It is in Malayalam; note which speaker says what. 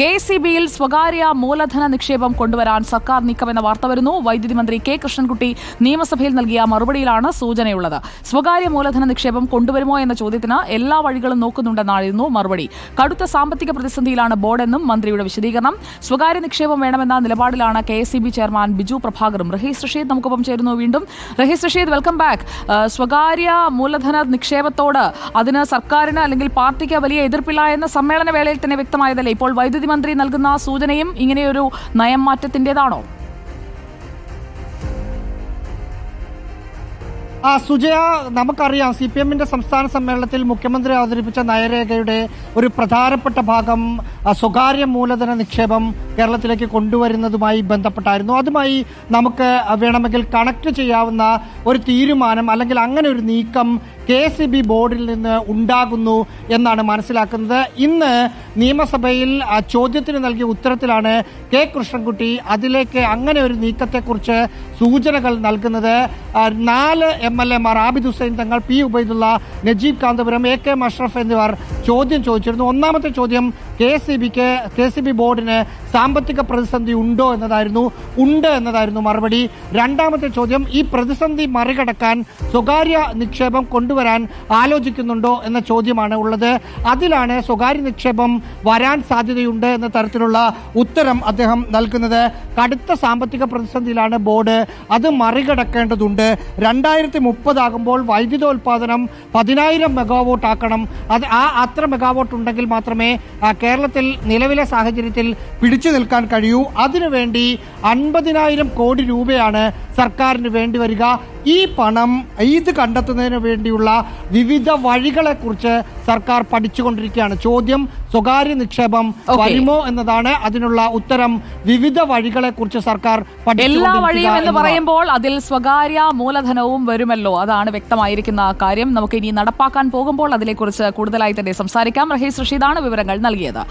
Speaker 1: കെ സി ബിയിൽ സ്വകാര്യ മൂലധന നിക്ഷേപം കൊണ്ടുവരാൻ സർക്കാർ നീക്കമെന്ന വാർത്ത വരുന്നു. വൈദ്യുതി മന്ത്രി കെ കൃഷ്ണൻകുട്ടി നിയമസഭയിൽ നൽകിയ മറുപടിയിലാണ് സൂചനയുള്ളത്. സ്വകാര്യ മൂലധന നിക്ഷേപം കൊണ്ടുവരുമോ എന്ന ചോദ്യത്തിന് എല്ലാ വഴികളും നോക്കുന്നുണ്ടെന്നായിരുന്നു മറുപടി. കടുത്ത സാമ്പത്തിക പ്രതിസന്ധിയിലാണ് ബോർഡെന്നും മന്ത്രിയുടെ വിശദീകരണം. സ്വകാര്യ നിക്ഷേപം വേണമെന്ന നിലപാടിലാണ് K S B chairman Biju പ്രഭാകറും. Rahees Rasheed നമുക്കൊപ്പം ചേരുന്നു വീണ്ടും. Rahees Rasheed welcome back. സ്വകാര്യ മൂലധന നിക്ഷേപത്തോട് അതിന് സർക്കാരിന് അല്ലെങ്കിൽ പാർട്ടിക്ക് വലിയ എതിർപ്പില്ല എന്ന സമ്മേളന വേളയിൽ തന്നെ വ്യക്തമായതല്ലേ? ഇപ്പോൾ വൈദ്യുതി മന്ത്രി നൽകുന്ന സൂചനയും ഇങ്ങനെയൊരു നയം മാറ്റത്തിന്റേതാണോ
Speaker 2: ആ സുജയ നമുക്കറിയാം സി പി എമ്മിന്റെ സംസ്ഥാന സമ്മേളനത്തിൽ മുഖ്യമന്ത്രി അവതരിപ്പിച്ച നയരേഖയുടെ ഒരു പ്രധാനപ്പെട്ട ഭാഗം സ്വകാര്യ മൂലധന നിക്ഷേപം കേരളത്തിലേക്ക് കൊണ്ടുവരുന്നതുമായി ബന്ധപ്പെട്ടായിരുന്നു. അതുമായി നമുക്ക് വേണമെങ്കിൽ കണക്ട് ചെയ്യാവുന്ന ഒരു തീരുമാനം അല്ലെങ്കിൽ അങ്ങനെ ഒരു നീക്കം കെ സി ബി ബോർഡിൽ നിന്ന് ഉണ്ടാകുന്നു എന്നാണ് മനസ്സിലാക്കുന്നത്. ഇന്ന് നിയമസഭയിൽ ചോദ്യത്തിന് നൽകിയ ഉത്തരത്തിലാണ് കെ കൃഷ്ണൻകുട്ടി അതിലേക്ക് അങ്ങനെ ഒരു നീക്കത്തെക്കുറിച്ച് സൂചനകൾ നൽകുന്നത്. നാല് എം എൽ എമാർ Abid Hussain Thangal P Ubaidulla Najeeb Kanthapuram A K Mashraf എന്നിവർ ചോദ്യം ചോദിച്ചിരുന്നു. ഒന്നാമത്തെ ചോദ്യം കെ സി ബിക്ക് കെ സി ബി ബോർഡിന് സാമ്പത്തിക പ്രതിസന്ധി ഉണ്ടോ എന്നതായിരുന്നു. ഉണ്ട് എന്നതായിരുന്നു മറുപടി. രണ്ടാമത്തെ ചോദ്യം ഈ പ്രതിസന്ധി മറികടക്കാൻ സ്വകാര്യ നിക്ഷേപം കൊണ്ടുവരാൻ ആലോചിക്കുന്നുണ്ടോ എന്ന ചോദ്യമാണ് ഉള്ളത്. അതിലാണ് സ്വകാര്യ നിക്ഷേപം വരാൻ സാധ്യതയുണ്ട് എന്ന തരത്തിലുള്ള ഉത്തരം അദ്ദേഹം നൽകുന്നത്. കടുത്ത സാമ്പത്തിക പ്രതിസന്ധിയിലാണ് ബോർഡ് അത് മറികടക്കേണ്ടതുണ്ട്. രണ്ടായിരത്തി മുപ്പതാകുമ്പോൾ വൈദ്യുതോൽപാദനം പതിനായിരം മെഗാവോട്ട് ആക്കണം. അത് ആ അത്ര മെഗാവോട്ട് ഉണ്ടെങ്കിൽ മാത്രമേ കേരളത്തിൽ നിലവിലെ സാഹചര്യത്തിൽ പിടിച്ചു നിൽക്കാൻ കഴിയൂ. അതിനുവേണ്ടി അൻപതിനായിരം കോടി രൂപയാണ് സർക്കാരിന് വേണ്ടി വരിക. ഈ പണം ഇത് കണ്ടെത്തുന്നതിന് വേണ്ടിയുള്ള വിവിധ വഴികളെക്കുറിച്ച് സർക്കാർ പഠിച്ചുകൊണ്ടിരിക്കുകയാണ്. ചോദ്യം സ്വകാര്യ നിക്ഷേപം. വരുമോ എന്നതാണ് അതിനുള്ള ഉത്തരം. വിവിധ വഴികളെ കുറിച്ച് സർക്കാർ
Speaker 1: എല്ലാ വഴിയും എന്ന് പറയുമ്പോൾ അതിൽ സ്വകാര്യ മൂലധനവും വരുമല്ലോ അതാണ് വ്യക്തമായിരിക്കുന്ന കാര്യം. നമുക്ക് ഇനി നടപ്പാക്കാൻ പോകുമ്പോൾ അതിനെക്കുറിച്ച് കൂടുതലായി തന്നെ സംസാരിക്കാം. റഹീസ് റഷീദാണ് വിവരങ്ങൾ നൽകിയത്.